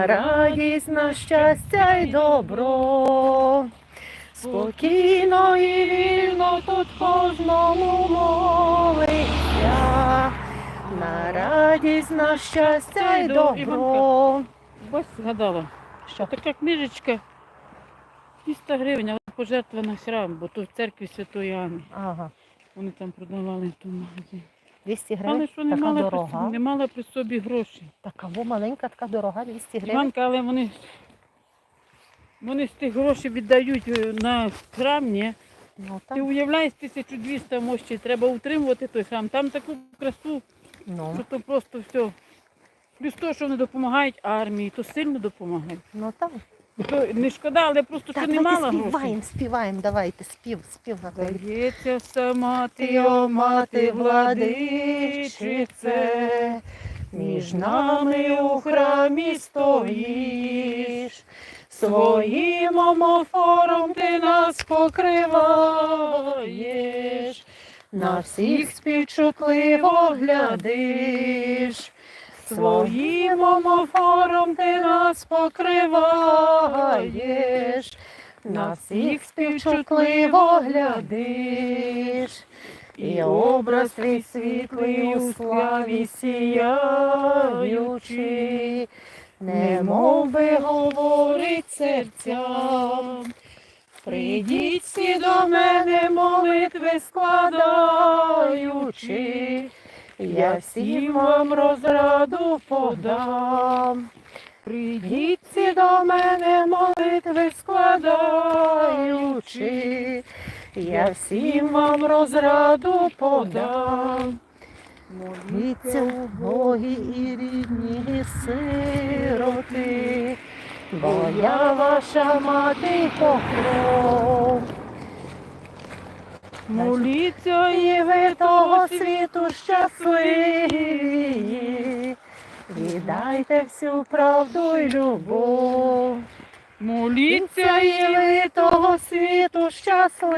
на радість, на щастя й добро. Спокійно і вільно тут кожному молиться, на радість, на щастя й добро. Ось згадала, що така книжечка 200 гривень, але пожертва на храм, бо тут в церкві Святої Анни. Ага. Вони там продавали ту магазин. 200 гривень. Але що не така мала, дорога. При, не мала при собі гроші. Така бо маленька така дорога, 200 гривень. Іванка, але вони вони з тих грошей віддають е, на храм, ні? Ну, там... Ти уявляєш 1200 мощі, треба утримувати той храм. Там таку красу, ну. що то просто все. Плюс то, що вони допомагають армії, то сильно допомагають. Ну так. То не шкода, але просто що Так, не давайте мала грошей. співаємо, співаємо, давайте, спів, спів Наталі. Здається, сама ти, о мати владичице, між нами у храмі стоїш, своїм омофором ти нас покриваєш, на всіх співчутливо глядиш, своїм омофором ти нас покриваєш, на всіх співчутливо глядиш. І образ твій світлий у славі сіяючи, немов би говорить серцям. Прийдіть всі до мене молитви складаючи, я всім вам розраду подам. Прийдіть до мене молитви складаючи, я всім вам розраду подам. Моліться убогі і рідні сироти, бо я ваша мати покров. Моліться І ви того світу щасливі, віддайте всю правду й любов. моліться і ви того світу щасливі,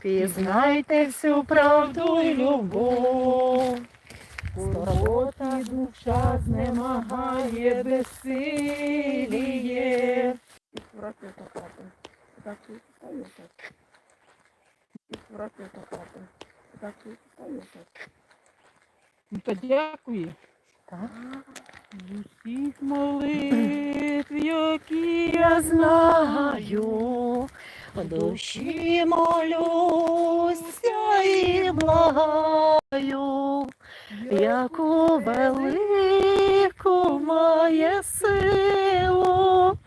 пізнайте всю правду й любов. Скорбота душа знемагає безсиліє. Ну, Та дякую. Так. Усіх молитв, які я Я знаю, в душі молюся і благаю, яку велику має силу,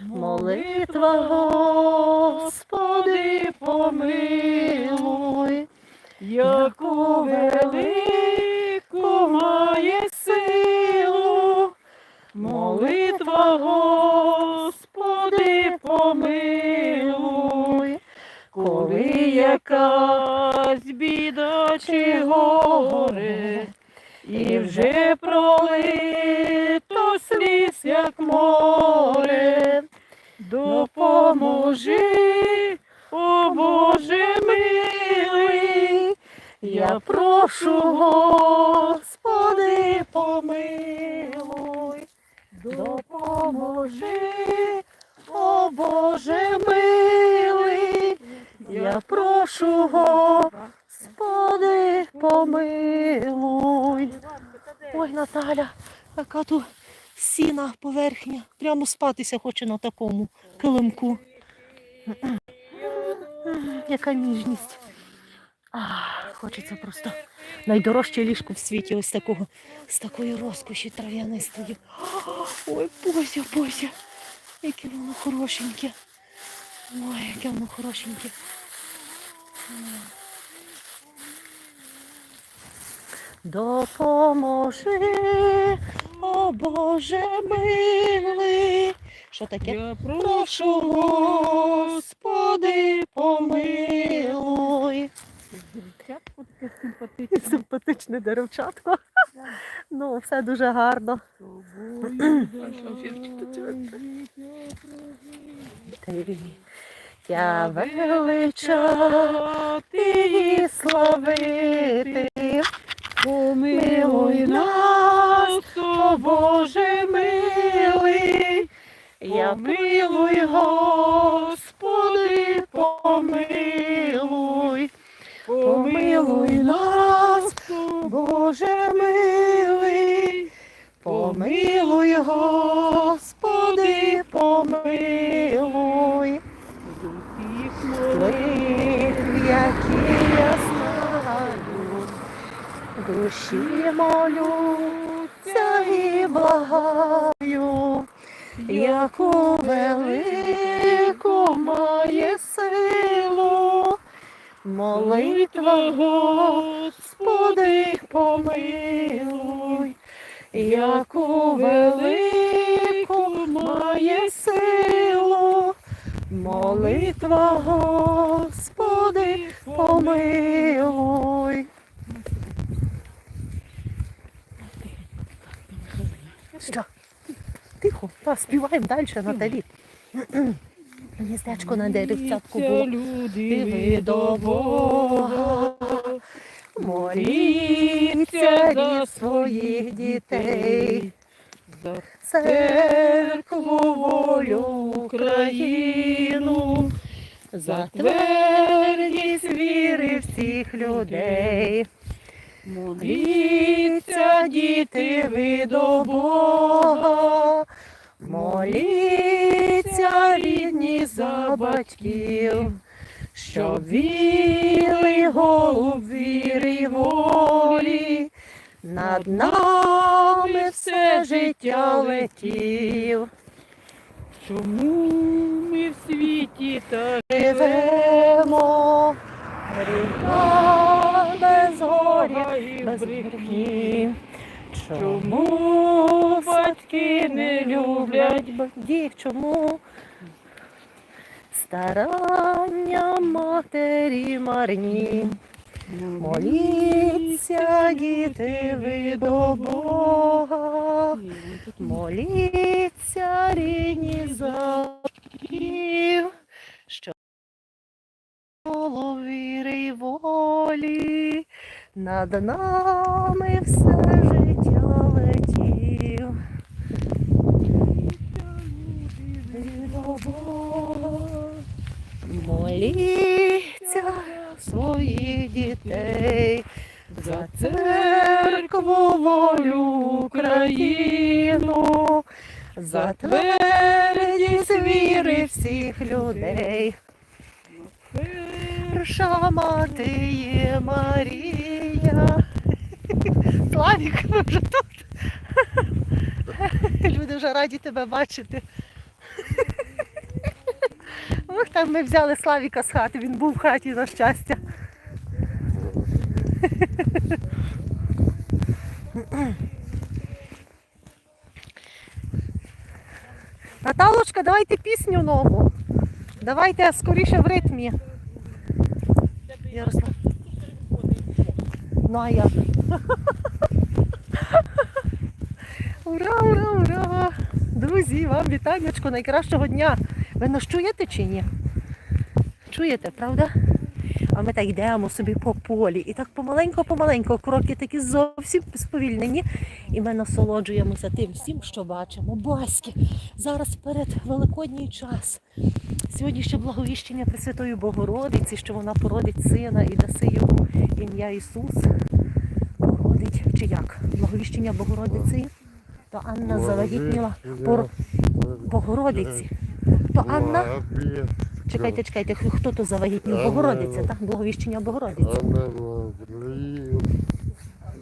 молитва Господи помилуй, яку велику молитва Господи помилуй, коли якась біда чи горе, і вже пролито сліз, як море, допоможи, о Боже милий, Я прошу, Господи, помилуй, допоможи, о Боже милий, я прошу, Господи, помилуй. Ой, Наталя, яка тут сіна поверхня. Прямо спатися хоче на такому килимку. Яка ніжність. Хочеться просто найдорожче ліжко в світі, ось такого, з такої розкоші трав'янистої. Ой, Бозя, Бозя, яке воно хорошеньке. Ой, яке воно хорошеньке. Допоможи, о Боже милий. Що таке? Я Прошу, Господи, помилуй. Дівчатко таке симпатичне. Симпатичне деревчатко. Ну, все дуже гарно. Я величати і славити. Помилуй нас, о Боже милий, я милуй, Господи, Молитва, Господи, помилуй. Що? Тихо, та, співаємо далі, Наталі. Гніздечко на деревцятку було. люди до Бога, Моліться за своїх дітей. Церкву волю Україну, за твердість віри всіх людей. Моліться, діти, ви до Бога, моліться, рідні за батьків, щоб віли голуб віри волі, над нами все життя летів. Чому ми в світі так Живемо, гріха без горя, і без брехні? Чому батьки не люблять батьків? Чому? Старання матері марні. Моліться, діти, ви до Бога. Моліться, рідні за батьків, що віри й волі, над нами все життя летів. До Бога. Моліться своїх дітей за церкву волю Україну, за твердість віри всіх людей. Перша мати є Марія. Славік, ви вже тут. Люди вже раді тебе бачити. Ох, там ми взяли Славіка з хати, він був в хаті на щастя. Наталочка, давайте пісню нову. Давайте скоріше в ритмі. Ярослав. Ну а як? Ура, ура, ура! Друзі, вам вітаннячко найкращого дня. Ви нас чуєте чи ні? Чуєте, правда? А ми так йдемо собі по полі. І так помаленько-помаленько, кроки такі зовсім сповільнені. І ми насолоджуємося тим всім, що бачимо. Баськи, зараз перед Великодній час. Сьогодні ще благовіщення Пресвятої Богородиці, що вона породить сина і даси йому ім'я Ісус. Породить чи як? Благовіщення Богородиці. То Анна завагітніла по Богородиці. То Анна. Чекайте, чекайте, хто- то завагітнів? Богородиця, так? Благовіщення Гавриїл.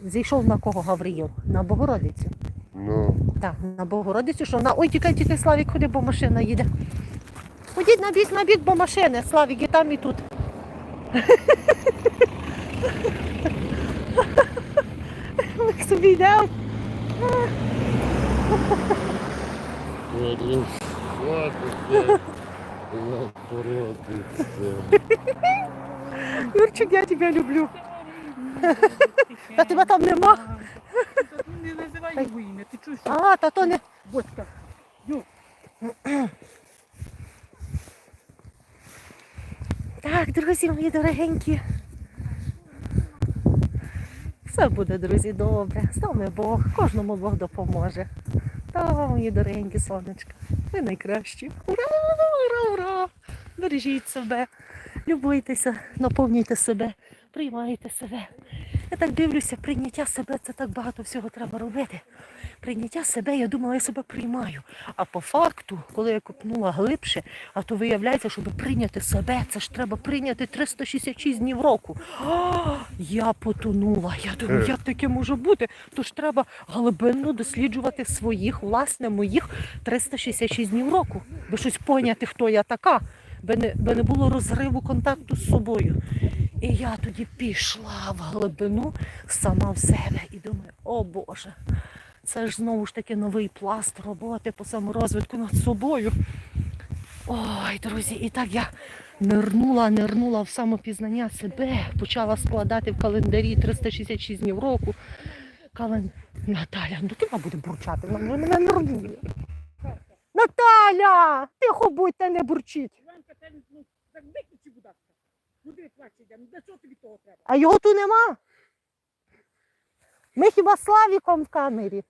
Зійшов на кого Гавриїл? На Богородицю. Ну, Так, на Богородицю, що на. Ой, тікай, тікай, Славік, ходи, бо машина їде. Ходіть на бік, на бік, бо машини. Славік і там, і тут. Ми собі йдемо. Юрчик, я тебе люблю. Та тебе там нема. Не називай його ім'я, ти чуєш? А, та то не. Бодька. Так, друзі мої дорогенькі. Все буде, друзі, добре. З нами Бог, кожному Бог допоможе. Та, мої дорогенькі сонечка, ви найкращі. Ура, ура, ура! Бережіть себе, любуйтеся, наповнюйте себе, приймайте себе. Я так дивлюся, прийняття себе це так багато всього треба робити. Прийняття себе, я думала, я себе приймаю. А по факту, коли я копнула глибше, а то виявляється, щоб прийняти себе, це ж треба прийняти 366 днів року. А, я потонула. Я думаю, як таке може бути? Тож треба глибинно досліджувати своїх, власне, моїх 366 днів року, би щось поняти, хто я така, би не, би не було розриву контакту з собою. І я тоді пішла в глибину сама в себе і думаю, о Боже, це ж знову ж таки новий пласт роботи по саморозвитку над собою. Ой, друзі, і так я нирнула, нирнула в самопізнання себе, почала складати в календарі 366 днів року. Кален... Наталя, ну ти буде бурчати, вона мене нервує. Наталя! Тихо будь та не бурчіть. Іванка, та ну, так виключи, будь ласка. Куди плаче йде? Ну для чого тобі того треба? А його тут нема. Ми хіба Славіком в камері.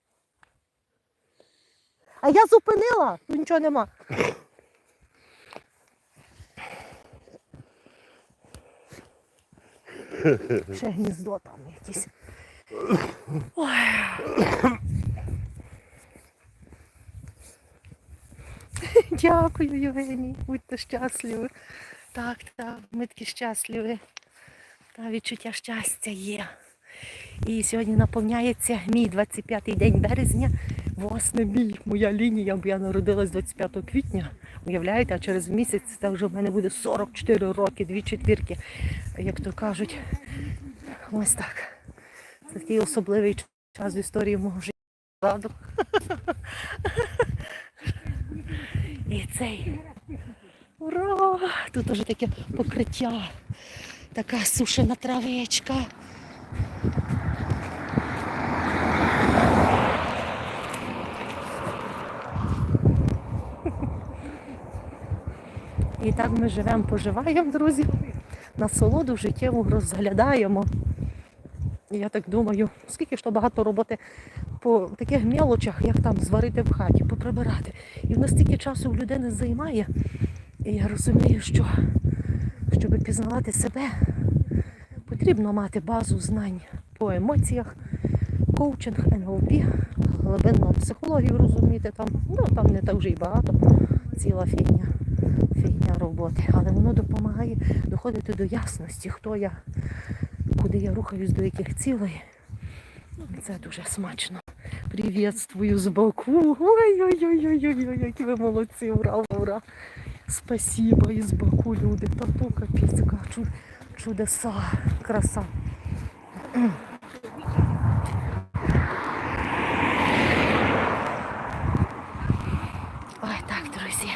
А я зупинила, тут нічого нема. Ще гніздо там якесь. Ой. Дякую, Євгеній. Будьте щасливі. Так, так, ми такі щасливі. Та відчуття щастя є. І сьогодні наповняється мій 25-й день березня, власне, мій, моя лінія, бо я народилась 25 квітня. Уявляєте, а через місяць це вже в мене буде 44 роки, дві четвірки, як то кажуть. Ось так. Це такий особливий час в історії мого життя. І цей. Ура! Тут уже таке покриття, така сушена травичка. І так ми живемо, поживаємо, друзі. Насолоду життєву розглядаємо. І я так думаю, скільки ж то багато роботи по таких мелочах, як там зварити в хаті, поприбирати. І в нас стільки часу в людини займає. І я розумію, що щоб пізнавати себе, потрібно мати базу знань по емоціях, коучинг, НЛП, глибинну психологію розуміти там. Ну там не так вже й багато, ціла фігня, фігня роботи. Але воно допомагає доходити до ясності, хто я, куди я рухаюсь, до яких цілей. Це дуже смачно. Привітствую з Баку. Ой-ой-ой-ой-ой, які ви молодці, ура, ура. Спасибо із Баку, люди. Та то капець, яка чудеса, краса. Ой, так, друзі.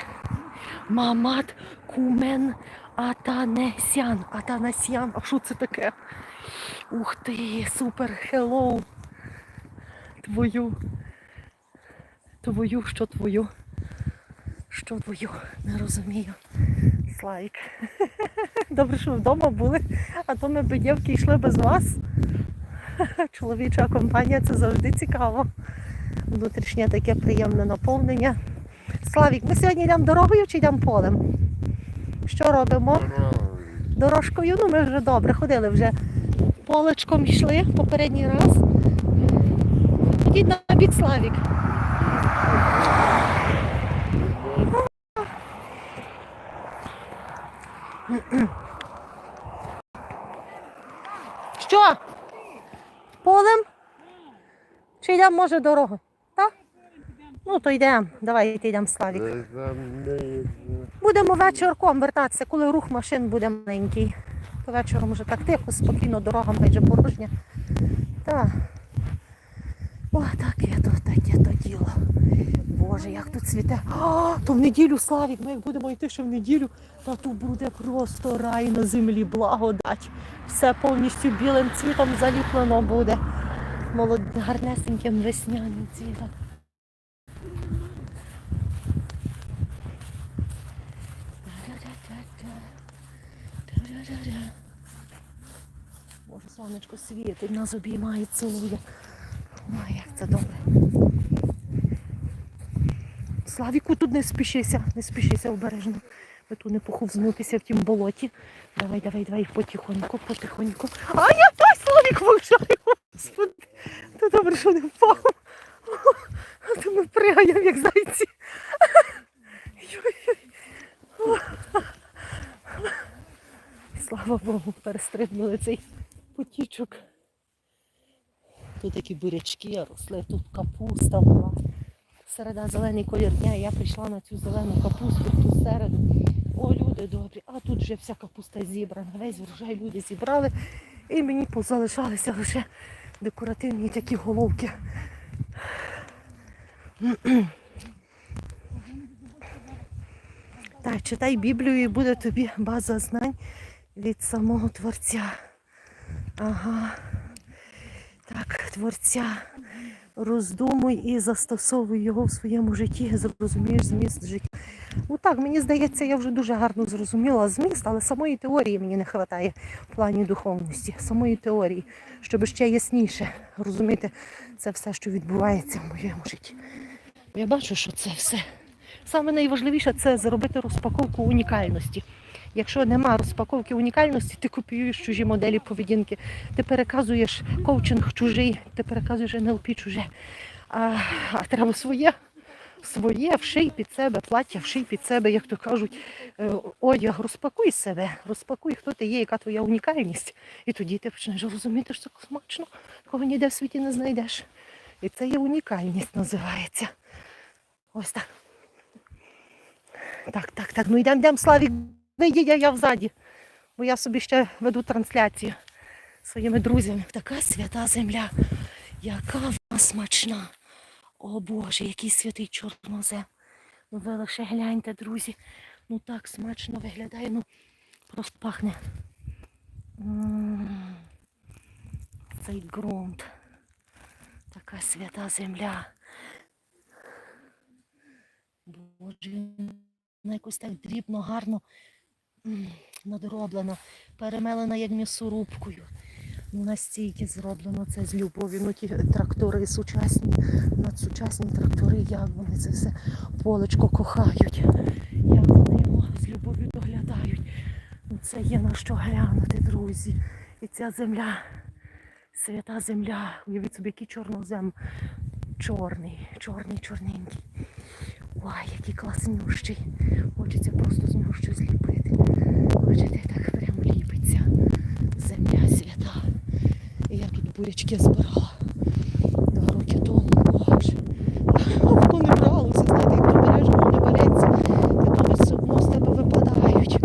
Мамат Кумен Атанесян. Атанасян. А що це таке? Ух ти, супер, хеллоу. Твою. Твою, що твою? Що твою? Не розумію. Слайк. Добре, що вдома були, а то ми б дівки йшли без вас. Чоловіча компанія це завжди цікаво. Внутрішнє таке приємне наповнення. Славік, ми сьогодні йдемо дорогою чи йдемо полем? Що робимо? Дорожкою, ну ми вже добре ходили вже. Полечком йшли попередній раз. Ходіть на бік Славік. Що? Полем? Чи йдемо, може, дорогою? Так? Ну, то йдемо. Давай йдемо, Славік. Будемо вечірком вертатися, коли рух машин буде маленький. То вечором вже так тихо, спокійно, дорога майже порожня. Так. О, таке то, таке то діло. Боже, як тут цвіте. А, то в неділю, Славік, ми як будемо йти ще в неділю, та тут буде просто рай на землі, благодать. Все повністю білим цвітом заліплено буде. Молод... гарнесеньким весняним цвітом. Боже, сонечко світить, нас обіймає, цілує. Ой, як це добре. Славіку, тут не спішися, не спішися обережно. Ви тут не поховзнутися в тім болоті. Давай, давай, давай, потихоньку, потихоньку. А я так Славік вивчаю. Господи, то добре, що не впав. А то ми пригаємо, як зайці. Слава Богу, перестрибнули цей потічок. Тут такі бурячки росли, тут капуста була. Середа зелений колір дня, я прийшла на цю зелену капусту ту середу. О, люди добрі, а тут вже вся капуста зібрана. Весь врожай люди зібрали. І мені позалишалися лише декоративні такі головки. Так, читай Біблію і буде тобі база знань від самого Творця. Ага. Так, Творця. Роздумуй і застосовуй його в своєму житті, зрозумієш зміст життя. Ну так, мені здається, я вже дуже гарно зрозуміла зміст, але самої теорії мені не вистачає в плані духовності, самої теорії, щоб ще ясніше розуміти це все, що відбувається в моєму житті. Я бачу, що це все. Саме найважливіше це зробити розпаковку унікальності. Якщо нема розпаковки унікальності, ти копіюєш чужі моделі поведінки, ти переказуєш коучинг чужий, ти переказуєш НЛП чуже. А, а треба своє, своє, вший під себе, плаття, вший під себе, як то кажуть, е, одяг, розпакуй себе, розпакуй, хто ти є, яка твоя унікальність. І тоді ти почнеш розуміти, що це смачно, кого ніде в світі не знайдеш. І це є унікальність, називається. Ось так. Так, так, так. Ну йдемо, йдемо, Славік, вийди, я, я взаді. Бо я собі ще веду трансляцію своїми друзями. Така свята земля, яка вона смачна. О Боже, який святий чорнозем. Ну ви лише гляньте, друзі. Ну так смачно виглядає, ну просто пахне. Цей ґрунт. Така свята земля. Боже, вона якось так дрібно, гарно надроблена, перемелена як м'ясорубкою. Ну, настільки зроблено це з любов'ю. Ну, ті трактори сучасні, надсучасні трактори, як вони це все полечко кохають, як вони його з любов'ю доглядають. Ну, це є на що глянути, друзі. І ця земля, свята земля, уявіть собі, який чорнозем. Чорний, чорний, чорненький. Ой, який класнющий. Хочеться просто з нього щось зліпити. Бачите, так прямо ліпиться. Земля свята. І я тут бурячки збирала. Два роки тому. Боже. Воно не бралося, знаєте, як то береш, воно не береться. Та то все одно з тебе випадають.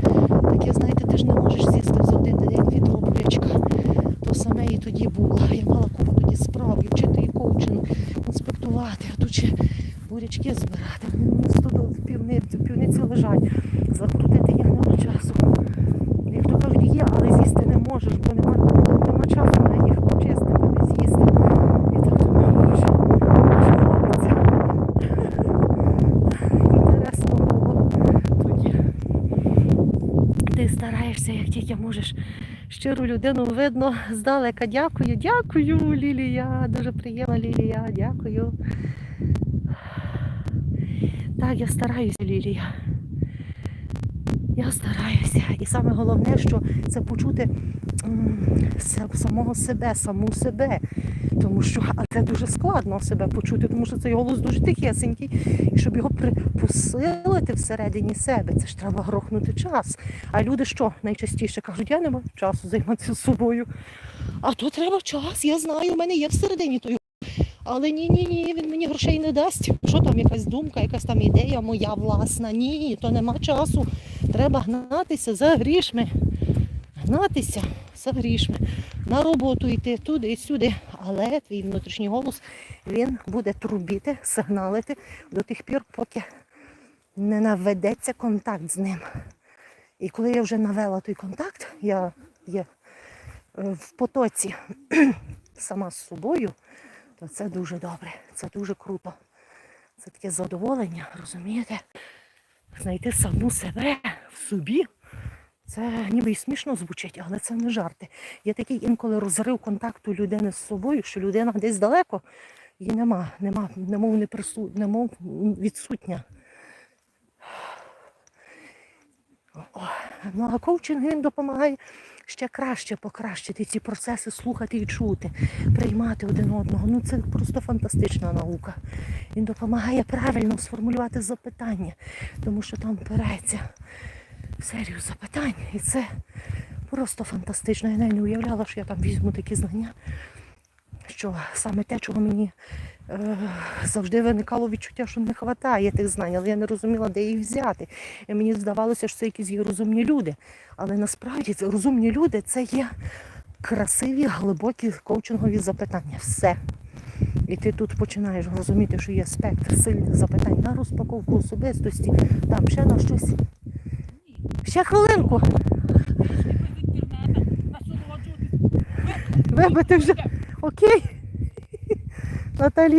Таке, знаєте, ти ж не можеш з'їсти за один день відро бурячка. То саме і тоді було. Я мала купу тоді справ, і вчити і коучинг, інспектувати, а тут ще бурячки збирати. Вони у нас тут от в півниці, в півниці лежать. Закрутити їх нема часу. Як то кажуть, є, але з'їсти не можеш, бо нема, нема часу на їх почистити, не з'їсти. І так думаю, боже, що робиться. Інтересно було тоді. Ти стараєшся, як можеш. Щиру людину видно здалека. Дякую, дякую, Лілія. Дуже приємна Лілія. Дякую. Так, я стараюся, Лілія. Я стараюся. І саме головне, що це почути самого себе, саму себе. Тому що а це дуже складно себе почути, тому що цей голос дуже тихесенький. І щоб його посилити всередині себе, це ж треба грохнути час. А люди що найчастіше кажуть, я не маю часу займатися собою. А то треба час, я знаю, у мене є всередині той. Але ні, ні, ні, він мені грошей не дасть. Що там якась думка, якась там ідея моя власна. Ні, то нема часу. Треба гнатися за грішми. Гнатися за грішми. На роботу йти туди і сюди. Але твій внутрішній голос він буде трубіти, сигналити до тих пір, поки не наведеться контакт з ним. І коли я вже навела той контакт, я є е, в потоці сама з собою, то це дуже добре, це дуже круто. Це таке задоволення, розумієте? Знайти саму себе в собі. Це ніби і смішно звучить, але це не жарти. Є такий інколи розрив контакту людини з собою, що людина десь далеко, її нема, нема, немов не прису, немов відсутня. Ну а коучинг він допомагає ще краще покращити ці процеси, слухати і чути, приймати один одного. Ну це просто фантастична наука. Він допомагає правильно сформулювати запитання, тому що там береться серію запитань, і це просто фантастично. Я навіть не уявляла, що я там візьму такі знання, що саме те, чого мені е, завжди виникало відчуття, що не вистачає тих знань, але я не розуміла, де їх взяти. І мені здавалося, що це якісь є розумні люди. Але насправді розумні люди це є красиві, глибокі коучингові запитання. Все. І ти тут починаєш розуміти, що є спектр сильних запитань на розпаковку особистості, там ще на щось. Ще хвилинку. Вибити вже. Окей. Наталі